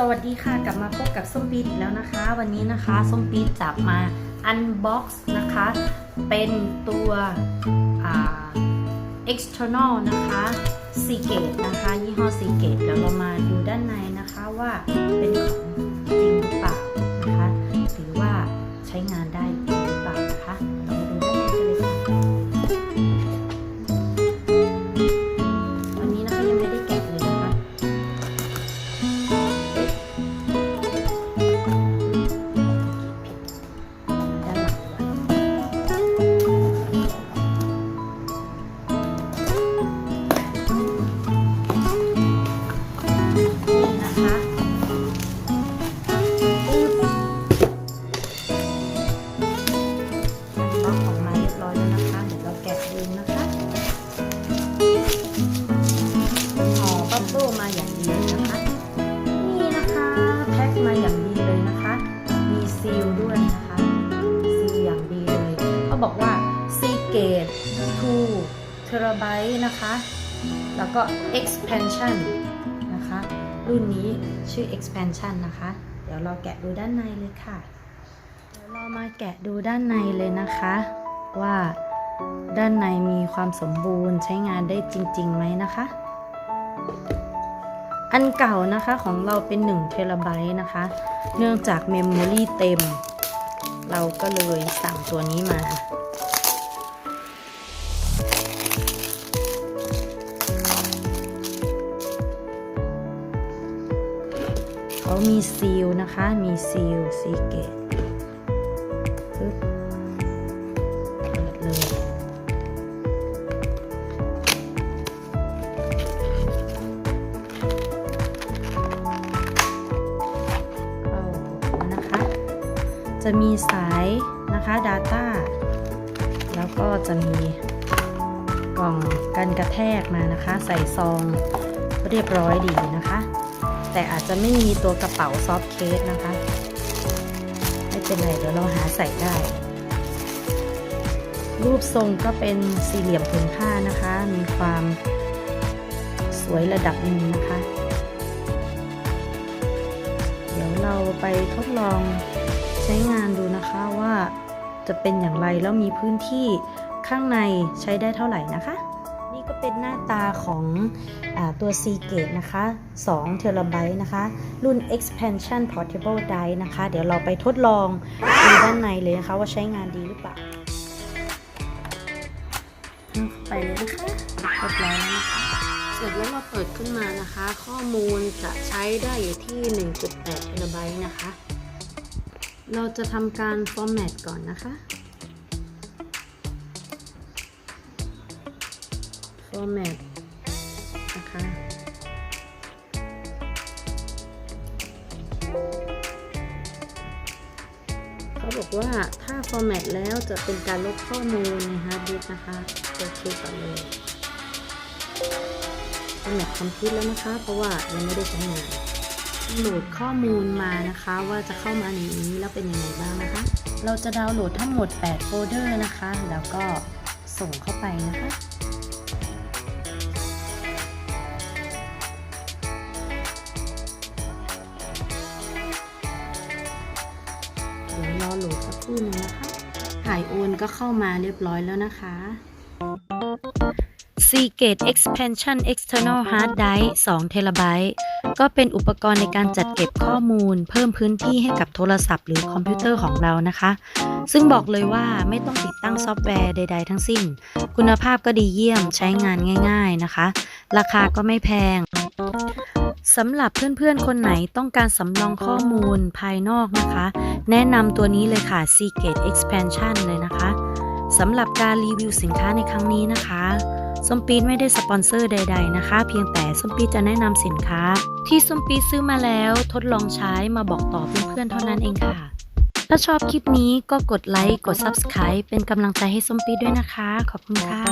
สวัสดีค่ะกลับมาพบกับส้มปีดอีกแล้วนะคะ วันนี้นะคะส้มปีดจะมาอันบ็อกซ์นะคะ เป็นตัว external นะคะซีเกตนะคะยี่ห้อซีเกตเดี๋ยวเรามาดูด้านในนะคะว่าเป็นของจริงหรือเปล่านะคะหรือว่าใช้งานได้ เราแกะดูนะคะห่อบับเบิ้ลมาอย่างดีนะคะ นี่นะคะแพ็คมาอย่างดีเลยนะคะ มีซีลด้วยนะคะซีลอย่างดีเลยเขาบอกว่า Seagate 2 terabyte นะคะ แล้วก็ expansion นะคะ รุ่นนี้ชื่อ expansion นะคะ เดี๋ยวเราแกะดูด้านในเลยค่ะ เดี๋ยวเรามาแกะดูด้านในเลยนะคะว่า ด้านในมีความสมบูรณ์ใช้งานได้จริงๆไหมนะคะ อันเก่านะคะของเราเป็น1เทราไบต์นะคะ เนื่องจากเมมโมรีเต็ม เราก็เลยสั่งตัวนี้มาเขามีซีลนะคะ มีซีลซีเกตปึ๊บ จะมีสายนะคะ Data แล้วก็จะมีกล่องกันกระแทกมานะคะ ใส่ซองเรียบร้อยดีนะคะ แต่อาจจะไม่มีตัวกระเป๋าซอฟเคสนะคะ ไม่เป็นไรเดี๋ยวเราหาใส่ได้ รูปทรงก็เป็นสี่เหลี่ยมผืนผ้านะคะ มีความสวยระดับหนึ่งนะคะ เดี๋ยวเราไปทดลอง ใช้งานดูนะคะว่าจะเป็นอย่างไรแล้วมีพื้นที่ข้างในใช้ได้เท่าไหร่นะคะ นี่ก็เป็นหน้าตาของอตัว Seagate นะคะ2 t b นะคะ รุ่น Expansion Portable Drive นะคะ เดี๋ยวเราไปทดลองดูด้านในเลยนะคะว่าใช้งานดีหรือเปล่าไปเลยนะคะเรียบร้อยแล้วนะคะเสร็จแล้วเราเปิดขึ้นมานะคะ ข้อมูลจะใช้ได้อยู่ที่ 1.8เทราไบต์นะคะ เราจะทำการฟอร์แมตก่อนนะคะฟอร์แมตนะคะเขาบอกว่าถ้าฟอร์แมตแล้วจะเป็นการลบข้อมูลในฮาร์ดดิสก์นะคะโอเคก่อนเลยเป็นแบบคอมพิวแล้วนะคะ เพราะว่ายังไม่ได้ใช้งาน โหลดข้อมูลมานะคะ ว่าจะเข้ามาในนี้แล้วเป็นยังไงบ้างนะคะ เราจะดาวน์โหลดทั้งหมด 8 โฟลเดอร์นะคะ แล้วก็ส่งเข้าไปนะคะเดี๋ยวรอโหลดสักครู่นึงนะคะ ถ่ายโอนก็เข้ามาเรียบร้อยแล้วนะคะ Seagate Expansion External Hard Drive 2 t b ก็เป็นอุปกรณ์ในการจัดเก็บข้อมูล เพิ่มพื้นที่ให้กับโทรศัพท์หรือคอมพิวเตอร์ของเรานะคะ ซึ่งบอกเลยว่าไม่ต้องติดตั้งซอฟต์แวร์ใด ๆ ทั้งสิ้น คุณภาพก็ดีเยี่ยมใช้งานง่าย ๆนะคะ ราคาก็ไม่แพงสำหรับเพื่อนๆ คนไหนต้องการสำรองข้อมูลภายนอกนะคะ แนะนำตัวนี้เลยค่ะ Seagate Expansion เลยนะคะสำหรับการรีวิวสินค้าในครั้งนี้นะคะ ส้มปีดไม่ได้สปอนเซอร์ใด ๆนะคะ เพียงแต่ส้มปีดจะแนะนำสินค้า ที่ส้มปีดซื้อมาแล้วทดลองใช้มาบอกต่อเพื่อนๆเท่านั้นเองค่ะ ถ้าชอบคลิปนี้ก็กดไลค์กด Subscribe เป็นกำลังใจให้ส้มปีดด้วยนะคะ ขอบคุณค่ะ